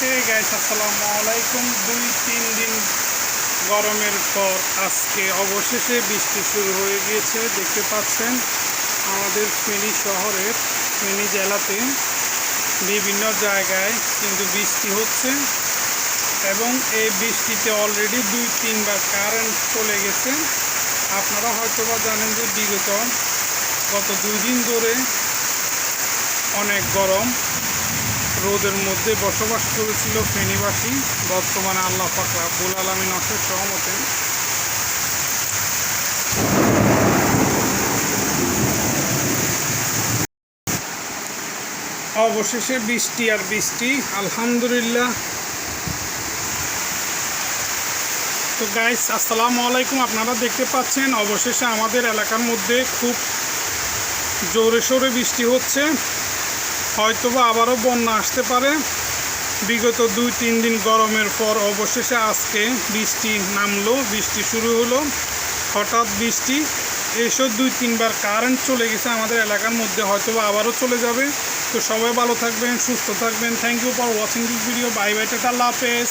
Hey guys আসসালামু আলাইকুম। দুই, তিন দিন গরমের পর আজকে অবশেষে বৃষ্টি শুরু হয়ে গিয়েছে, দেখতে পাচ্ছেন। আমাদের ফেনী শহরের ফেনী জেলাতে বিভিন্ন জায়গায় কিন্তু বৃষ্টি হচ্ছে এবং এই বৃষ্টিতে অলরেডি দুই, তিনবার কারেন্ট চলে গেছে। আপনারা হয়তো বা জানেন যে বিগত গত দুই দিন ধরে অনেক গরম রোদের মধ্যে বসবাস করেছিল ফেনীবাসী। বর্তমানে আল্লাহ পাক রাব্বুল আলমিন অশেষ সহমতে অবশেষে বৃষ্টি আর বৃষ্টি, আলহামদুলিল্লাহ। তো গাইস আসসালামু আলাইকুম। আপনারা দেখতে পাচ্ছেন, অবশেষে আমাদের এলাকার মধ্যে খুব জোরে সোরে বৃষ্টি হচ্ছে। হয়তোবা আবারও বন্যা আসতে পারে। বিগত দুই, তিন দিন গরমের পর অবশেষে আজকে বৃষ্টি নামলো, বৃষ্টি শুরু হলো। হঠাৎ বৃষ্টি এসব দুই, তিনবার কারেন্ট চলে গেছে আমাদের এলাকার মধ্যে, হয়তোবা আবারও চলে যাবে। তো সবাই ভালো থাকবেন, সুস্থ থাকবেন। Thank you for watching this video bye bye tata হাফেজ।